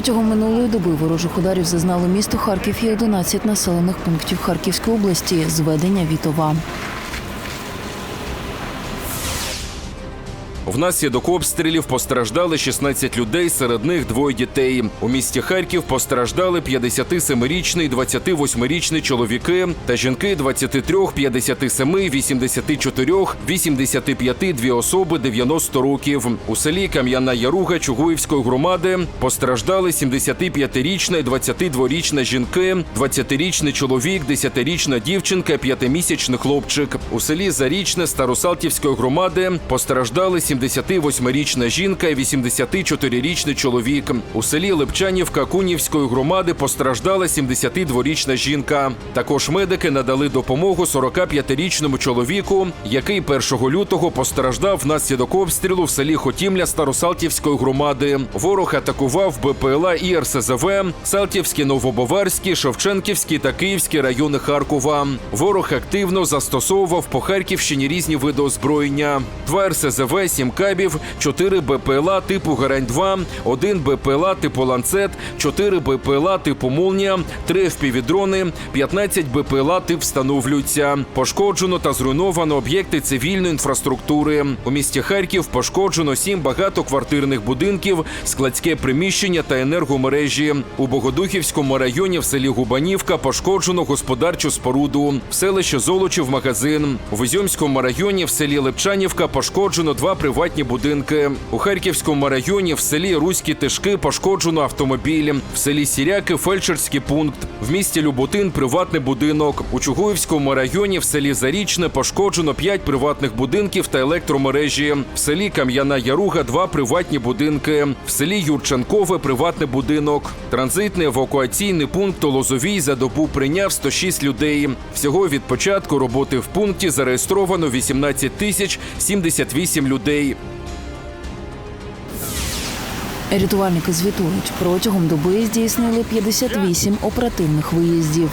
Протягом минулої доби ворожих ударів зазнало місто Харків і 11 населених пунктів Харківської області. Зведення Вітова. Внаслідок обстрілів постраждали 16 людей, серед них двоє дітей. У місті Харків постраждали 57-річний, 28-річний чоловіки та жінки 23, 57, 84, 85, дві особи 90 років. У селі Кам'яна Яруга Чугуївської громади постраждали 75-річна і 22-річна жінки, 20-річний чоловік, 10-річна дівчинка, 5-місячний хлопчик. У селі Зарічне Старосалтівської громади постраждали 78-річна жінка і 84-річний чоловік. У селі Липчанівка Кунівської громади постраждала 72-річна жінка. Також медики надали допомогу 45-річному чоловіку, який 1 лютого постраждав внаслідок обстрілу в селі Хотімля Старосалтівської громади. Ворог атакував БПЛА і РСЗВ, Салтівські, Новобоварські, Шевченківські та Київські райони Харкова. Ворог активно застосовував по Харківщині різні види озброєння: два РСЗВ, сім кабів, чотири БПЛА типу Гарань-2, один БПЛА типу Ланцет, чотири БПЛА типу Молнія, три FPV-дрони, 15 БПЛА тип встановлюються. Пошкоджено та зруйновано об'єкти цивільної інфраструктури. У місті Харків пошкоджено сім багатоквартирних будинків, складське приміщення та енергомережі. У Богодухівському районі в селі Губанівка пошкоджено господарчу споруду. В селищі Золочів магазин. У Ізюмському районі в селі Липчанівка пошкоджено два приватні будинки. У Харківському районі в селі Руські Тишки пошкоджено автомобіль. В селі Сіряки фельдшерський пункт. В місті Люботин приватний будинок. У Чугуївському районі в селі Зарічне пошкоджено п'ять приватних будинків та електромережі. В селі Кам'яна Яруга два приватні будинки. В селі Юрченкове приватний будинок. Транзитний евакуаційний пункт у Лозовій за добу прийняв 106 людей. Всього від початку роботи в пункті зареєстровано 18 тисяч 78 людей. Рятувальники звітують, протягом доби здійснили 58 оперативних виїздів.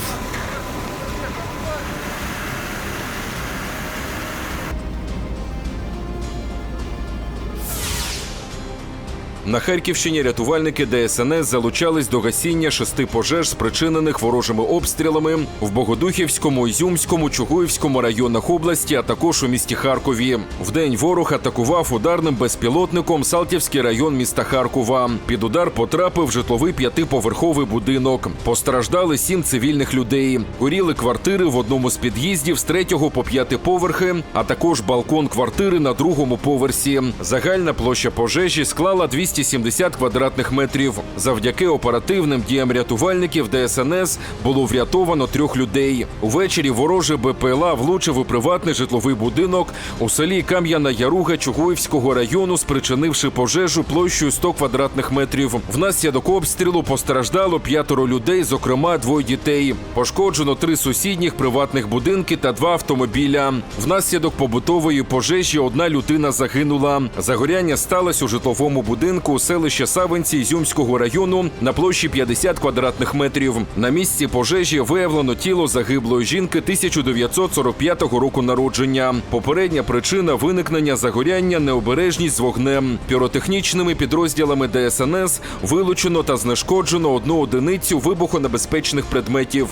На Харківщині рятувальники ДСНС залучались до гасіння шести пожеж, спричинених ворожими обстрілами в Богодухівському, Ізюмському, Чугуївському районах області, а також у місті Харкові. Вдень ворог атакував ударним безпілотником Салтівський район міста Харкова. Під удар потрапив житловий п'ятиповерховий будинок. Постраждали сім цивільних людей. Горіли квартири в одному з під'їздів з третього по п'яти поверхи, а також балкон квартири на другому поверсі. Загальна площа пожежі склала 270 квадратних метрів. Завдяки оперативним діям рятувальників ДСНС було врятовано трьох людей. Увечері ворожий БПЛА влучив у приватний житловий будинок у селі Кам'яна Яруга Чугуївського району, спричинивши пожежу площею 100 квадратних метрів. Внаслідок обстрілу постраждало п'ятеро людей, зокрема двоє дітей. Пошкоджено три сусідніх приватних будинки та два автомобіля. Внаслідок побутової пожежі одна людина загинула. Загоряння сталося у житловому будинку у селищі Савинці Ізюмського району на площі 50 квадратних метрів. На місці пожежі виявлено тіло загиблої жінки 1945 року народження. Попередня причина виникнення загоряння необережність з вогнем. Піротехнічними підрозділами ДСНС вилучено та знешкоджено одну одиницю вибухонебезпечних предметів.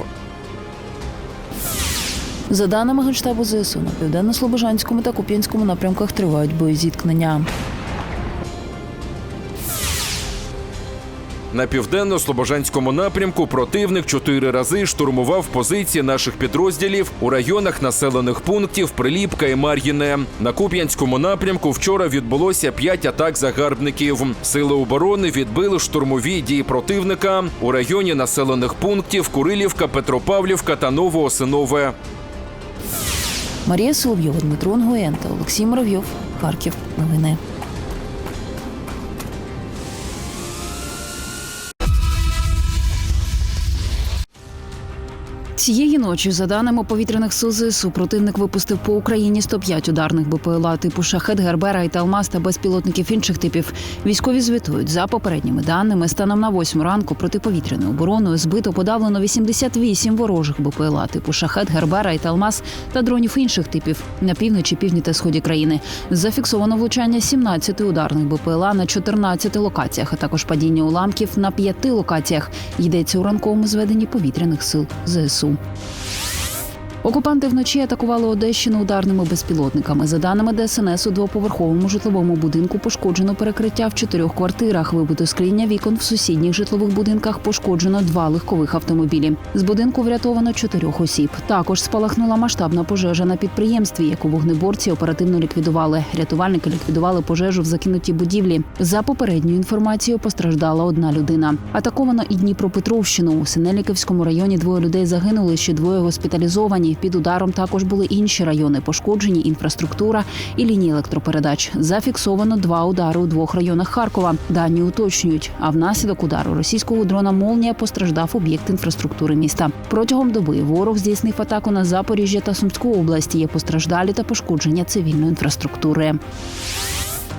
За даними Генштабу ЗСУ, на південно-слобожанському та Куп'янському напрямках тривають боєзіткнення. На південно-слобожанському напрямку противник чотири рази штурмував позиції наших підрозділів у районах населених пунктів Приліпка і Мар'їне. На Куп'янському напрямку вчора відбулося п'ять атак загарбників. Сили оборони відбили штурмові дії противника у районі населених пунктів Курилівка, Петропавлівка та Новоосинове. Марія Соловйова, Дмитро Онгоєн Олексій Муравйов. Харків. Новини. Цієї ночі, за даними повітряних сил ЗСУ, противник випустив по Україні 105 ударних БПЛА типу шахет, Гербера і Талмаз та безпілотників інших типів. Військові звітують за попередніми даними. Станом на 8 ранку протиповітряною обороною збито подавлено 88 ворожих БПЛА типу шахет, Гербера і Талмаз та дронів інших типів на півночі, півдні та сході країни. Зафіксовано влучання 17 ударних БПЛА на 14 локаціях, а також падіння уламків на 5 локаціях. Йдеться у ранковому зведенні повітряних сил ЗСУ. time. Окупанти вночі атакували Одещину ударними безпілотниками. За даними ДСНС, у двоповерховому житловому будинку пошкоджено перекриття в чотирьох квартирах. Вибито скління вікон в сусідніх житлових будинках пошкоджено два легкових автомобілі. З будинку врятовано чотирьох осіб. Також спалахнула масштабна пожежа на підприємстві, яку вогнеборці оперативно ліквідували. Рятувальники ліквідували пожежу в закинутій будівлі. За попередньою інформацією постраждала одна людина. Атаковано і Дніпропетровщину. У Синельниківському районі двоє людей загинули, ще двоє госпіталізовані. Під ударом також були інші райони, пошкоджені інфраструктура і лінії електропередач. Зафіксовано два удари у двох районах Харкова. Дані уточнюють. А внаслідок удару російського дрона Молнія постраждав об'єкт інфраструктури міста. Протягом доби ворог здійснив атаку на Запоріжжя та Сумську області. Є постраждалі та пошкодження цивільної інфраструктури.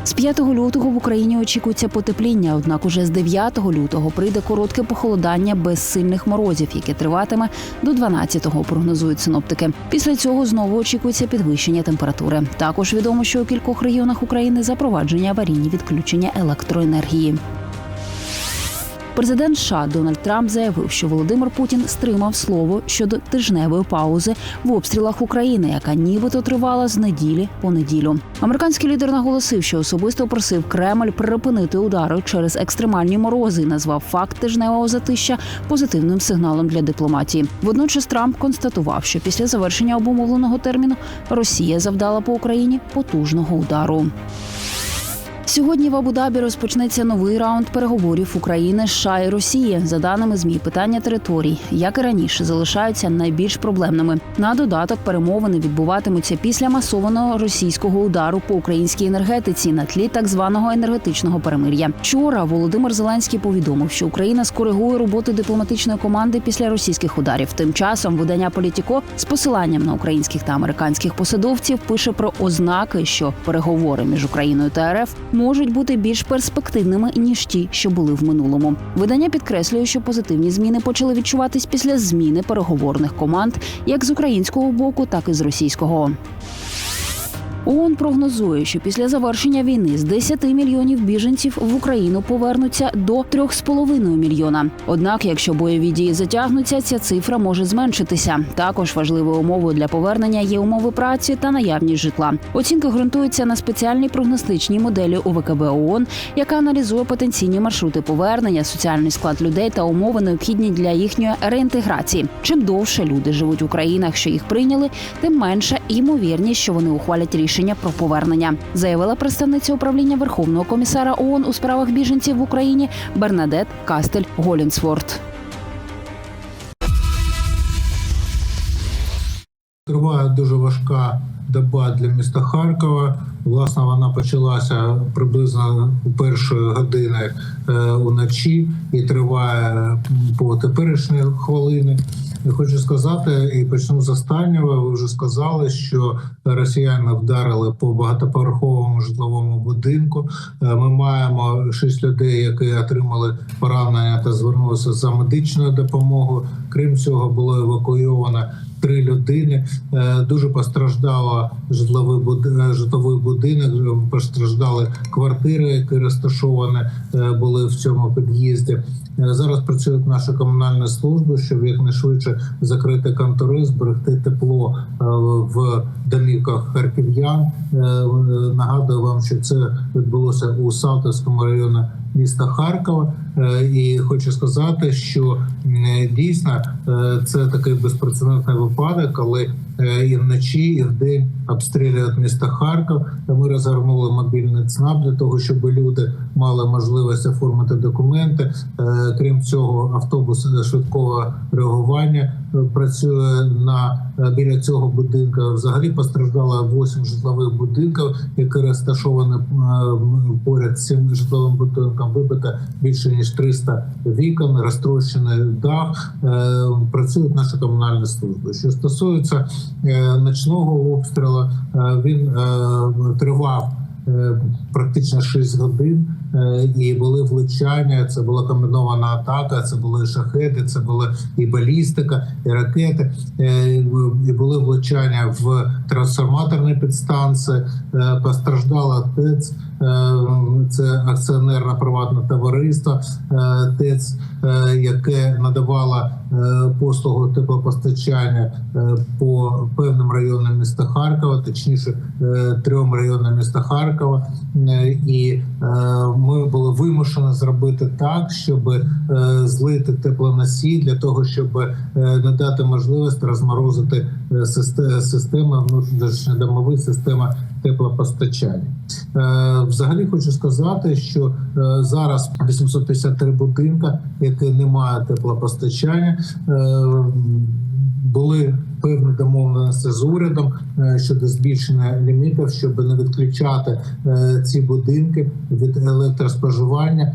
З 5 лютого в Україні очікується потепління. Однак уже з 9 лютого прийде коротке похолодання без сильних морозів, яке триватиме до 12-го, прогнозують синоптики. Після цього знову очікується підвищення температури. Також відомо, що у кількох регіонах України запровадження аварійні відключення електроенергії. Президент США Дональд Трамп заявив, що Володимир Путін стримав слово щодо тижневої паузи в обстрілах України, яка нібито тривала з неділі по неділю. Американський лідер наголосив, що особисто просив Кремль припинити удари через екстремальні морози. і Назвав факт тижневого затища позитивним сигналом для дипломатії. Водночас Трамп констатував, що після завершення обумовленого терміну Росія завдала по Україні потужного удару. Сьогодні в Абу-Дабі розпочнеться новий раунд переговорів України, США і Росії. За даними змі, питання територій, як і раніше, залишаються найбільш проблемними. На додаток перемовини відбуватимуться після масованого російського удару по українській енергетиці на тлі так званого енергетичного перемир'я. Вчора Володимир Зеленський повідомив, що Україна скоригує роботу дипломатичної команди після російських ударів. Тим часом видання Політіко з посиланням на українських та американських посадовців пише про ознаки, що переговори між Україною та РФ можуть бути більш перспективними ніж ті, що були в минулому. Видання підкреслює, що позитивні зміни почали відчуватись після зміни переговорних команд як з українського боку, так і з російського. ООН прогнозує, що після завершення війни з 10 мільйонів біженців в Україну повернуться до 3,5 мільйона. Однак, якщо бойові дії затягнуться, ця цифра може зменшитися. Також важливою умовою для повернення є умови праці та наявність житла. Оцінки ґрунтуються на спеціальній прогностичній моделі УВКБ ООН, яка аналізує потенційні маршрути повернення, соціальний склад людей та умови необхідні для їхньої реінтеграції. Чим довше люди живуть у країнах, що їх прийняли, тим менша ймовірність, що вони ухвалять рішення про повернення, заявила представниця управління Верховного комісара ООН у справах біженців в Україні Бернадет Кастель Голінсворт. Триває дуже важка доба для міста Харкова. Власне, вона почалася приблизно у першої години е, уночі і триває по теперішні хвилини. Я хочу сказати, і почну з останнього. Ви вже сказали, що росіяни вдарили по багатоповерховому житловому будинку. Е, Ми маємо шість людей, які отримали поранення та звернулися за медичною допомогою. Крім цього, було евакуйовано три людини. Е, Дуже житловий буд- е, житловий будинок, е, постраждали квартири, які розташовані були в цьому під'їзді. Зараз працюють наші комунальні служби, щоб якнайшвидше закрити контори, зберегти тепло в домівках харків'ян. Нагадую вам, що це відбулося у Салтовському районі міста Харкова. Е, І хочу сказати, що дійсно е, це такий безпрецедентний випадок, коли е, і вночі, і вдень обстрілюють міста Харків. Ми розгорнули мобільний ЦНАП для того, щоб люди мали можливість оформити документи. Е, Крім цього, автобус швидкого реагування е, працює на е, біля цього будинку. Взагалі постраждало 8 житлових будинків, які розташовані поряд з цим житловим будинком. Вибито більше ніж 300 вікон, розтрощений дах. Працюють наші комунальні служби. Що стосується ночного обстрілу, він тривав. Практично 6 годин і були влучання. Це була комбінована атака. Це були шахети, це була і балістика, і ракети. е, І були влучання в трансформаторні підстанції. е, Постраждала ТЕЦ. е, Це акціонерне приватне товариство е, ТЕЦ, е, яке надавало е, послугу теплопостачання е, по певним районам міста Харкова, точніше е, трьом районам міста Харкова. Е, І е, ми були вимушені зробити так, щоб е, злити теплоносій для того, щоб е, надати можливість розморозити е, систе- системи внутрішньодомові системи теплопостачання. Е, Взагалі хочу сказати, що е, зараз 853 будинка, які не мають теплопостачання, е, були певні домовленості з урядом щодо збільшення лімітів, щоб не відключати ці будинки від електроспоживання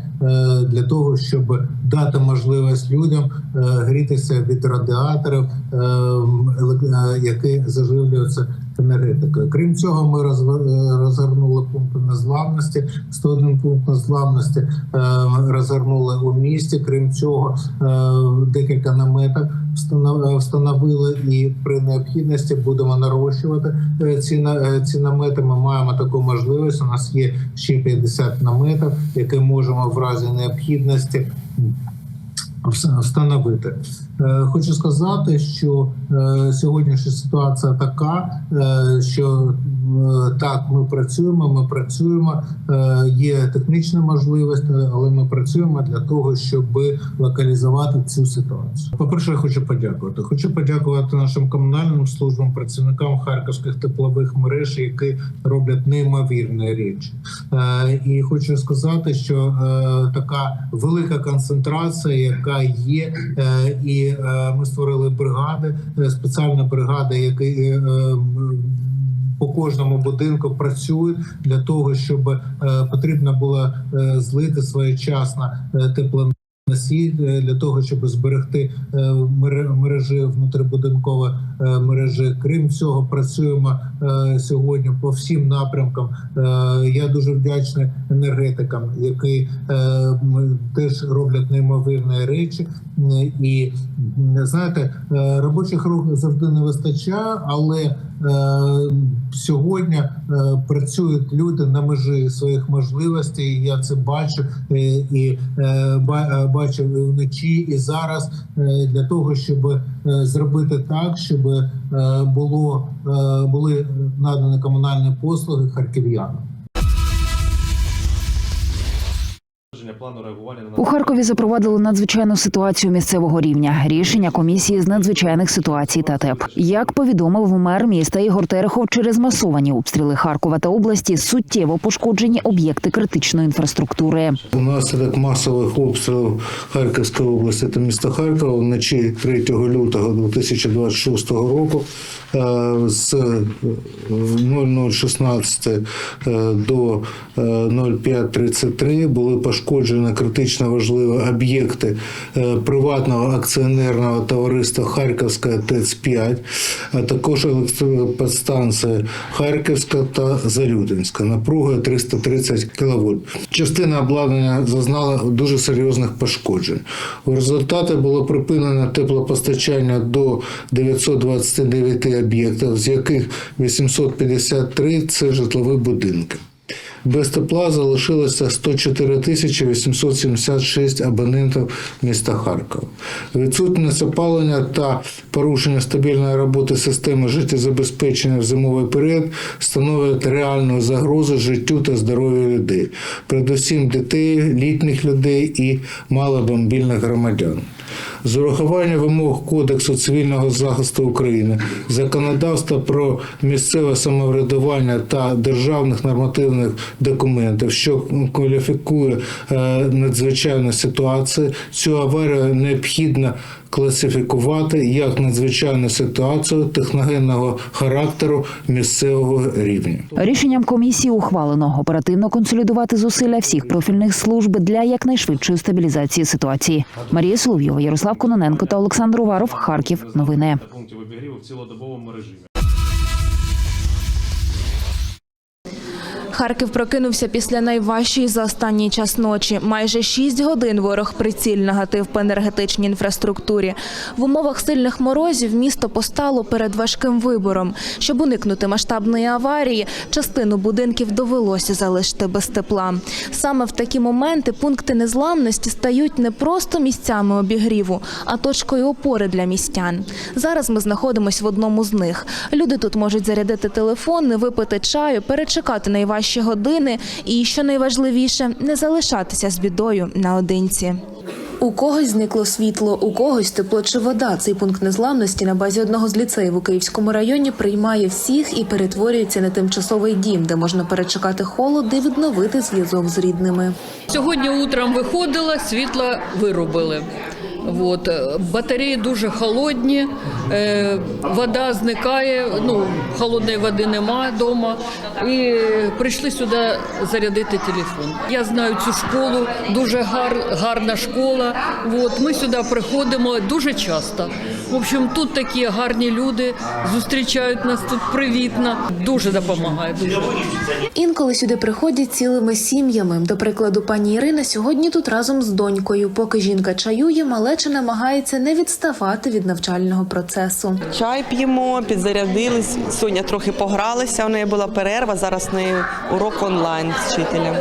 для того, щоб дати можливість людям грітися від радіаторів, які заживлюються енергетикою. Крім цього, ми е, розгорнули пункти незламності. 101 пункт незламності е, розгорнули у місті. Крім цього, е, декілька наметів встанов- встановили і при необхідності будемо нарощувати ці ці намети. Ми маємо таку можливість. У нас є ще 50 наметів, які можемо в разі необхідності встановити. Е, Хочу сказати, що е, сьогоднішня ситуація така, е, що так, ми працюємо, ми працюємо, е, є технічні можливості, але ми працюємо для того, щоб локалізувати цю ситуацію. По перше, я хочу подякувати. Хочу подякувати нашим комунальним службам, працівникам харківських теплових мереж, які роблять неймовірні речі. Е, І хочу сказати, що е, така велика концентрація, яка є, е, і е, ми створили бригади, е, які е, м, по кожному будинку працюють для того, щоб е, потрібно було е, злити своєчасно е, тепло. Носій е, для того, щоб зберегти мережі внутрибудинкові мережі. Крім цього, працюємо сьогодні по всім напрямкам. Я дуже вдячний енергетикам, які теж роблять неймовірні речі. І знаєте, робочих рук завжди не вистачає, але сьогодні е, працюють люди на межі своїх можливостей. Я це бачу е, і е, бачив і вночі, і зараз для того, щоб зробити так, щоб було були надані комунальні послуги харків'янам. Плану реагування на У Харкові запровадили надзвичайну ситуацію місцевого рівня. Рішення комісії з надзвичайних ситуацій та ТЕП. Як повідомив мер міста Ігор Терехов, через масовані обстріли Харкова та області суттєво пошкоджені об'єкти критичної інфраструктури. Унаслідок масових обстрілів Харківської області та міста Харкова вночі 3 лютого 2026 року е, з е, 0016 е, до е, 0533 були пошкоджені критично важливі об'єкти е, приватного акціонерного товариства Харківська ТЕЦ-5, а також електроподстанції Харківська та Зарютинська напругою 330 кВт. Частина обладнання зазнала дуже серйозних пошкоджень. У результаті було припинено теплопостачання до 929 об'єктів, з яких 853 – це житлові будинки. Без тепла залишилося 104 тисячі 876 абонентів міста Харкова. Відсутність опалення та порушення стабільної роботи системи життєзабезпечення в зимовий період становлять реальну загрозу життю та здоров'ю людей, передусім дітей, літніх людей і маломобільних громадян. З урахуванням вимог Кодексу цивільного захисту України, законодавства про місцеве самоврядування та державних нормативних документів, що кваліфікує е, надзвичайну ситуацію, цю аварію необхідно класифікувати як надзвичайну ситуацію техногенного характеру місцевого рівня. Рішенням комісії ухвалено оперативно консолідувати зусилля всіх профільних служб для якнайшвидшої стабілізації ситуації. Марія Соловйова, Ярослав Кононенко та Олександр Уваров. Харків. Новини. Харків прокинувся після найважчої за останній час ночі. Майже 6 годин ворог прицільно гатив по енергетичній інфраструктурі. В умовах сильних морозів місто постало перед важким вибором. Щоб уникнути масштабної аварії, частину будинків довелося залишити без тепла. Саме в такі моменти пункти незламності стають не просто місцями обігріву, а точкою опори для містян. Зараз ми знаходимося в одному з них. Люди тут можуть зарядити телефони, випити чаю, перечекати найважчі години і, що найважливіше, не залишатися з бідою наодинці. У когось зникло світло, у когось тепло чи вода. Цей пункт незламності на базі одного з ліцеїв у Київському районі приймає всіх і перетворюється на тимчасовий дім, де можна перечекати холод і відновити зв'язок з рідними. Сьогодні утром виходила, світло вирубили. От. е, Батареї дуже холодні, е, вода зникає, ну, холодної води нема вдома. І прийшли сюди зарядити телефон. Я знаю цю школу, дуже гар, гарна школа. От. Ми сюди приходимо дуже часто. В общем, тут такі гарні люди зустрічають нас тут привітно. Дуже допомагає. Дуже. Інколи сюди приходять цілими сім'ями. До прикладу, пані Ірина сьогодні тут разом з донькою. Поки жінка чаює, малеча намагається не відставати від навчального процесу. Чай п'ємо, підзарядились. Соня трохи погралася, у неї була перерва, зараз в неї урок онлайн з вчителем.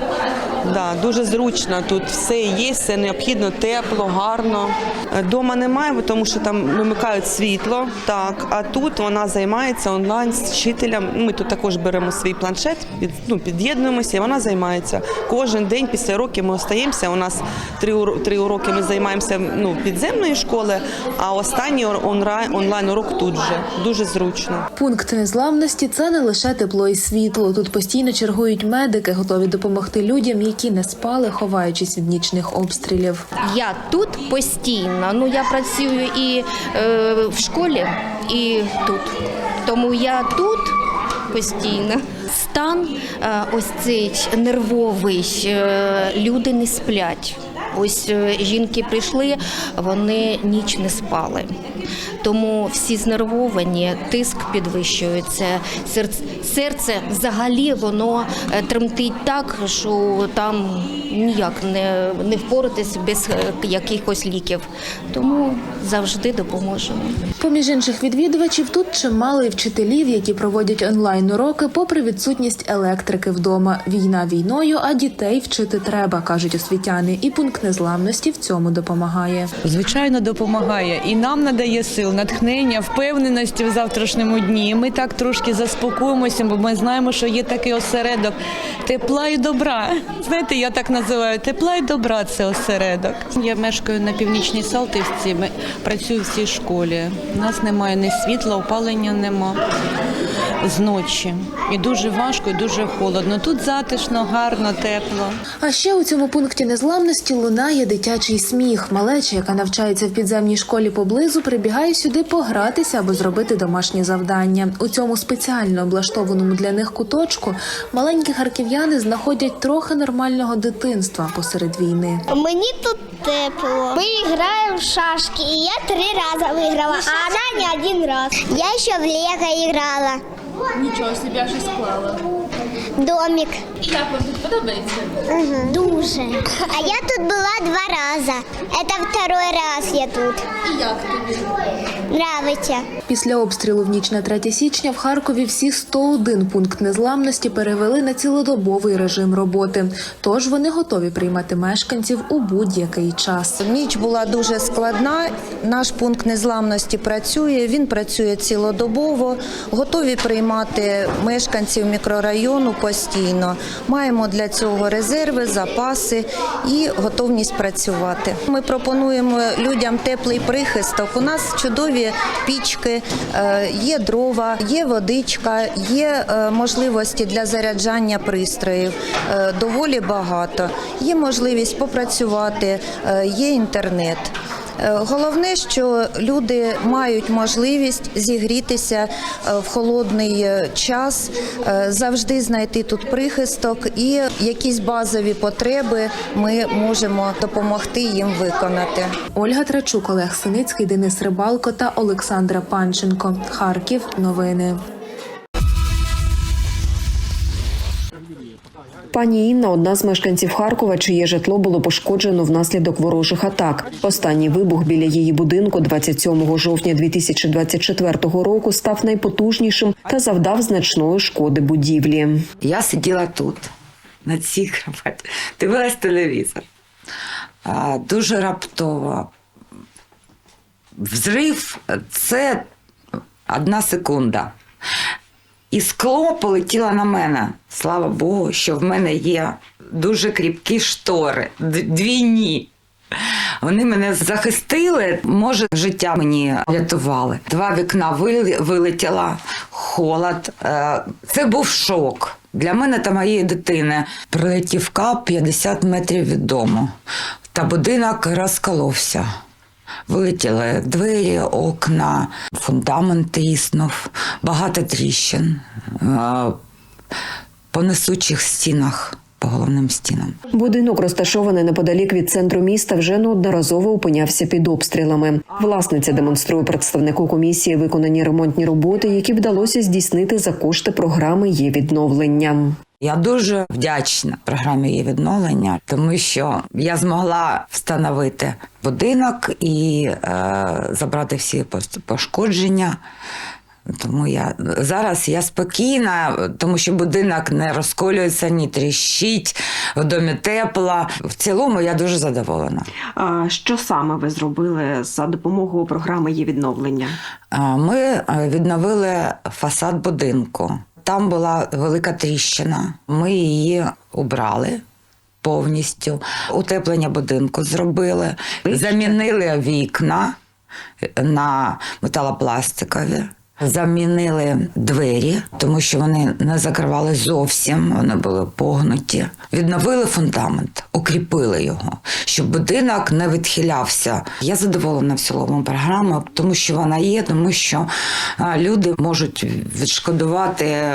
Да, дуже зручно, тут все є, все необхідно, тепло, гарно. Дома немає, тому що там вимикають світло, так, а тут вона займається онлайн з вчителем. Ми тут також беремо свій планшет, під, ну, під'єднуємося, і вона займається. Кожен день після уроків ми остаємося. У нас три, три уроки ми займаємося ну, підземної школи, а останній онлайн, урок тут же. Дуже зручно. Пункт незламності це не лише тепло і світло. Тут постійно чергують медики, готові допомогти людям, які не спали, ховаючись від нічних обстрілів. Я тут постійно. Ну я працюю і е, в школі, і тут. Тому я тут постійно. Стан е, ось цей нервовий, е, люди не сплять. Ось е, жінки прийшли, вони ніч не спали. Тому всі знервовані, тиск підвищується, серце, взагалі воно е, тремтить так, що там ніяк не, не впоратись без е, якихось ліків. Тому завжди допоможемо. Поміж інших відвідувачів тут чимало і вчителів, які проводять онлайн уроки, попри відсутність електрики вдома. Війна війною, а дітей вчити треба, кажуть освітяни. І пункт незламності в цьому допомагає. звичайно допомагає і нам надає сил, натхнення, впевненості в завтрашньому дні. Ми так трошки заспокоїмося, бо ми знаємо, що є такий осередок тепла і добра. Знаєте, я так називаю тепла і добра це осередок. Я мешкаю на північній Салтівці, ми- працюю в цій школі. У нас немає ні світла, опалення нема зночі. І дуже важко, і дуже холодно. Тут затишно, гарно, тепло. А ще у цьому пункті незламності лунає дитячий сміх. Малеча, яка навчається в підземній школі поблизу, прибігає сюди погратися або зробити домашні завдання. У цьому спеціально облаштованому для них куточку маленькі харків'яни знаходять трохи нормального дитинства посеред війни. Мені тут тепло. Ми граємо в шашки, і я три рази виграла, а вона не один раз. Я ще в Лего играла. Нічого себе, щось склала. Домик. І як вам тут подобається? Угу. Дуже. А я тут була два рази. Это второй раз я тут. І як тобі? Нравиться. Після обстрілу в ніч на 3 січня в Харкові всі 101 пункт незламності перевели на цілодобовий режим роботи. Тож вони готові приймати мешканців у будь-який час. Ніч була дуже складна. Наш пункт незламності працює. Він працює цілодобово. Готові приймати мешканців мікрорайону постійно. Маємо для цього резерви, запаси і готовність працювати. Ми пропонуємо людям теплий прихисток. У нас чудові пічки, е, є дрова, є водичка, є е, можливості для заряджання пристроїв. е, Доволі багато. Є можливість попрацювати, є інтернет. Е, Головне, що люди мають можливість зігрітися е, в холодний е, час, завжди знайти тут прихисток і якісь базові потреби ми можемо допомогти їм виконати. Ольга Трачук, Олег Синицький, Денис Рибалко та Олександра Панченко. Харків. Новини. Пані Інна одна з мешканців Харкова, чиє житло було пошкоджено внаслідок ворожих атак. Останній вибух біля її будинку 27 жовтня 2024 року став найпотужнішим та завдав значної шкоди будівлі. Я сиділа тут, на цій кроваті, дивилась телевізор. Дуже раптово. Взрив це одна секунда. І скло полетіло на мене. Слава Богу, що в мене є дуже кріпкі штори, двійні. Вони мене захистили, може, життя мені рятували. Два вікна вилетіло, холод. Е, Це був шок. Для мене та моєї дитини прилетів кап 50 метрів від дому, та будинок розколовся. Вилетіли двері, окна, фундамент тріснув, багато тріщин е, по несучих стінах, по головним стінам. Будинок, розташований неподалік від центру міста, вже неодноразово опинявся під обстрілами. Власниця демонструє представнику комісії виконані ремонтні роботи, які вдалося здійснити за кошти програми є відновлення. Я дуже вдячна програмі її відновлення, тому що я змогла встановити будинок і е, забрати всі пошкодження. Тому я зараз я спокійна, тому що будинок не розколюється, ні тріщить, в домі тепло. В цілому я дуже задоволена. А Що саме ви зробили за допомогою програми є відновлення? Ми е, відновили фасад будинку. Там була велика тріщина. Ми її убрали повністю. Утеплення будинку зробили, замінили вікна на металопластикові. Замінили двері, тому що вони не закривали зовсім, вони були погнуті. Відновили фундамент, укріпили його, щоб будинок не відхилявся. Я задоволена в цілому програмою, тому що вона є, тому що люди можуть відшкодувати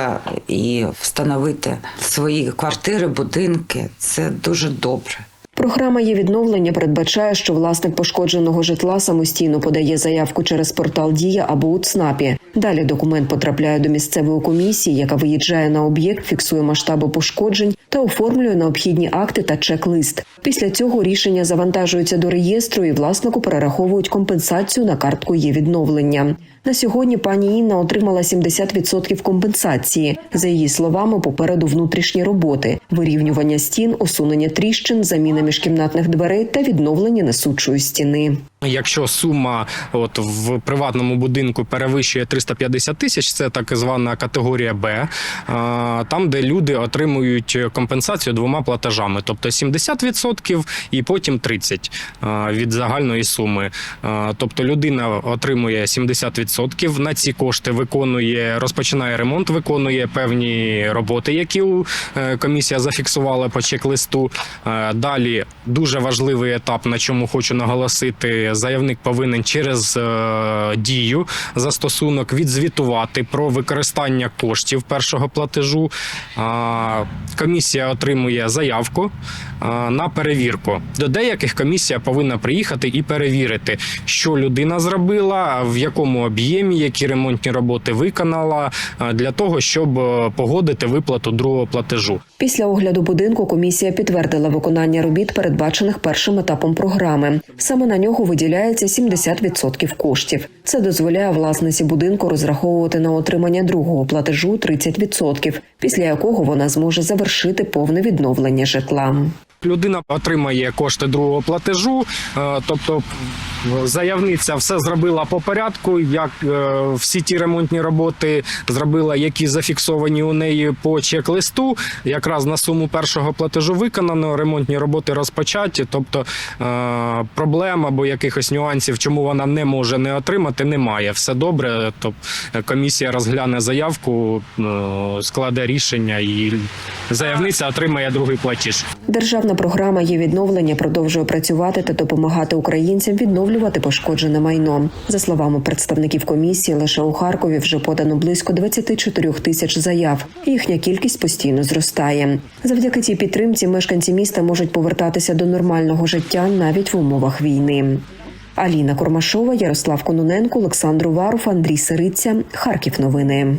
і встановити свої квартири, будинки. Це дуже добре. Програма є відновлення передбачає, що власник пошкодженого житла самостійно подає заявку через портал Дія або у ЦНАПі. Далі документ потрапляє до місцевої комісії, яка виїжджає на об'єкт, фіксує масштаби пошкоджень та оформлює необхідні акти та чек-лист. Після цього рішення завантажується до реєстру і власнику перераховують компенсацію на картку є відновлення. На сьогодні пані Інна отримала 70% компенсації. За її словами, попереду внутрішні роботи, вирівнювання стін, усунення тріщин, заміна міжкімнатних дверей та відновлення несучої стіни. Якщо сума от в приватному будинку перевищує 350 тисяч, це так звана категорія Б, там, де люди отримують компенсацію двома платежами, тобто 70% і потім 30% від загальної суми. Тобто людина отримує 70%, на ці кошти виконує, розпочинає ремонт, виконує певні роботи, які е, комісія зафіксувала по чек-листу. Е, Далі дуже важливий етап, на чому хочу наголосити, заявник повинен через е, дію застосунок відзвітувати про використання коштів першого платежу. Комісія отримує заявку на перевірку. До деяких комісія повинна приїхати і перевірити, що людина зробила, в якому об'ємі, які ремонтні роботи виконала, для того, щоб е, погодити виплату другого платежу. Після огляду будинку комісія підтвердила виконання робіт, передбачених першим етапом програми. Саме на нього виділяється 70% коштів. Це дозволяє власниці будинку розраховувати на отримання другого платежу 30%, після якого вона зможе завершити повне відновлення житла. Людина отримає кошти другого платежу, е, тобто заявниця все зробила по порядку, як е, всі ті ремонтні роботи зробила, які зафіксовані у неї по чек-листу. Якраз на суму першого платежу виконано, ремонтні роботи розпочаті. Тобто е, проблем або якихось нюансів, чому вона не може не отримати, немає. Все добре. Тобто комісія розгляне заявку, складе рішення і заявниця отримає другий платіж. Державна програма є відновлення продовжує працювати та допомагати українцям відновлювати пошкоджене майно. За словами представників комісії, лише у Харкові вже подано близько 24 тисяч заяв. Їхня кількість постійно зростає. Завдяки цій підтримці мешканці міста можуть повертатися до нормального життя навіть в умовах війни. Аліна Кормашова, Ярослав Кононенко, Олександр Уваров, Андрій Сириця. Харків. Новини.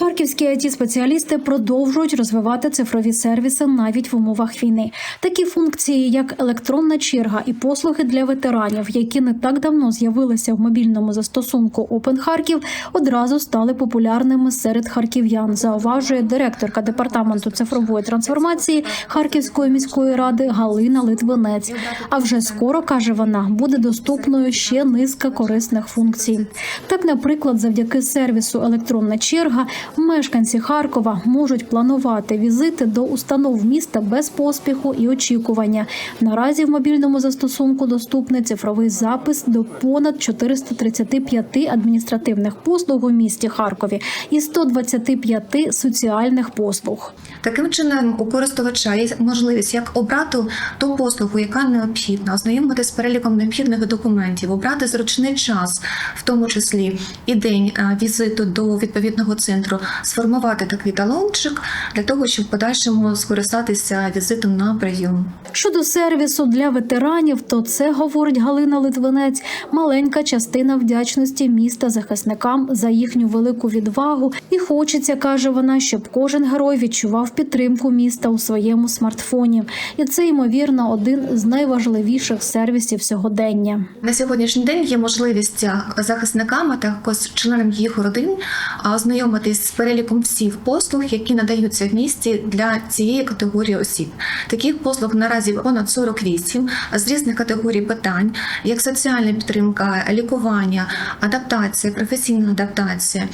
Харківські it спеціалісти продовжують розвивати цифрові сервіси навіть в умовах війни. Такі функції, як електронна черга і послуги для ветеранів, які не так давно з'явилися в мобільному застосунку Open Харків, одразу стали популярними серед харків'ян. Зауважує директорка департаменту цифрової трансформації Харківської міської ради Галина Литвинець. А вже скоро каже вона, буде доступною ще низка корисних функцій. Так, наприклад, завдяки сервісу електронна черга мешканці Харкова можуть планувати візити до установ міста без поспіху і очікування. Наразі в мобільному застосунку доступний цифровий запис до понад 435 адміністративних послуг у місті Харкові і 125 соціальних послуг. Таким чином, у користувача є можливість як обрати ту послугу, яка необхідна, ознайомити з переліком необхідних документів, обрати зручний час, в тому числі і день е, візиту до відповідного центру, сформувати такий талончик для того, щоб в подальшому скористатися візитом на прийом. Щодо сервісу для ветеранів, то це говорить Галина Литвинець. Маленька частина вдячності міста захисникам за їхню велику відвагу. І хочеться, каже вона, щоб кожен герой відчував підтримку міста у своєму смартфоні. І це ймовірно один з найважливіших сервісів сьогодення. На сьогоднішній день є можливість захисникам, а також членам їх родин ознайомитись з переліком всіх послуг, які надаються в місті для цієї категорії осіб. Таких послуг наразі понад 48 з різних категорій питань, як соціальна підтримка, лікування, адаптація, професійна адаптація,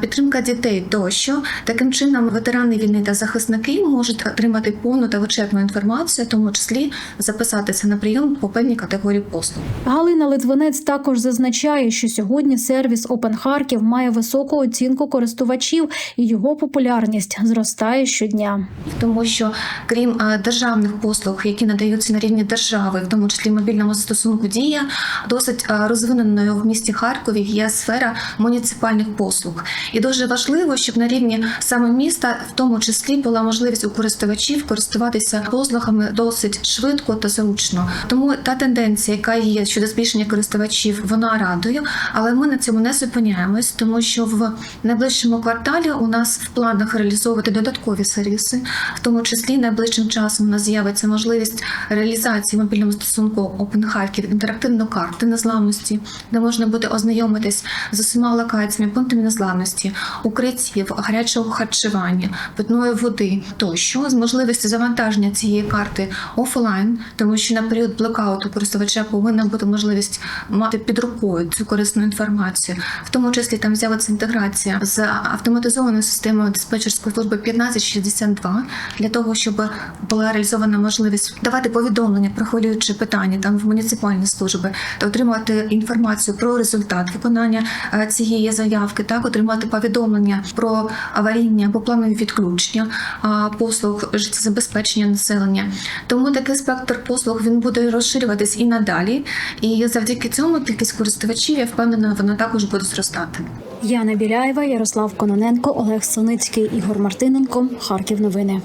підтримка дітей тощо. Таким чином, ветерани війни та захисники можуть отримати повну та вичерпну інформацію, в тому числі записатися на прийом по певній категорії послуг. Галина Литвинець також зазначає, що сьогодні сервіс Open Харків має високу оцінку користувачів, і його популярність зростає щодня. тому що крім е, державних послуг, які надаються на рівні держави, в тому числі мобільному застосунку Дія, досить е, розвиненою в місті Харкові є сфера муніципальних послуг. І дуже важливо, щоб на рівні саме міста, в тому числі, була можливість у користувачів користуватися послугами досить швидко та зручно. Тому та тенденція, яка є щодо збільшення користувачів, вона радує, але ми на цьому не зупиняємось, тому що в найближчому кварталі у нас в планах реалізовувати додаткові сервіси, в тому числі найближчим часом у нас з'явиться можливість реалізації в мобільному стосунку Open Харків інтерактивної карти незламності, де можна буде ознайомитись з усіма локаціями, пунктами незламності, укриттів, гарячого харчування, питної води тощо з можливістю завантаження цієї карти офлайн, тому що на період блокауту користувача повинна бути можливість мати під рукою цю корисну інформацію, в тому числі там з'явиться інтеграція з автоматизованою системою диспетчерської служби 1562 для того, щоб була реалізована можливість давати повідомлення про хвилюючі питання там в муніципальні служби та отримувати інформацію про результат виконання е, цієї заявки, так отримати повідомлення про аварійні або планові відключення послуг життєзабезпечення населення. Тому такий спектр послуг він буде розширюватись і надалі. І завдяки цьому кількість користувачів я впевнена, вона також буде зростати. Яна Біляєва, Ярослав Кононенко, Олег Соницький, Ігор Мартиненко. Харків. Новини.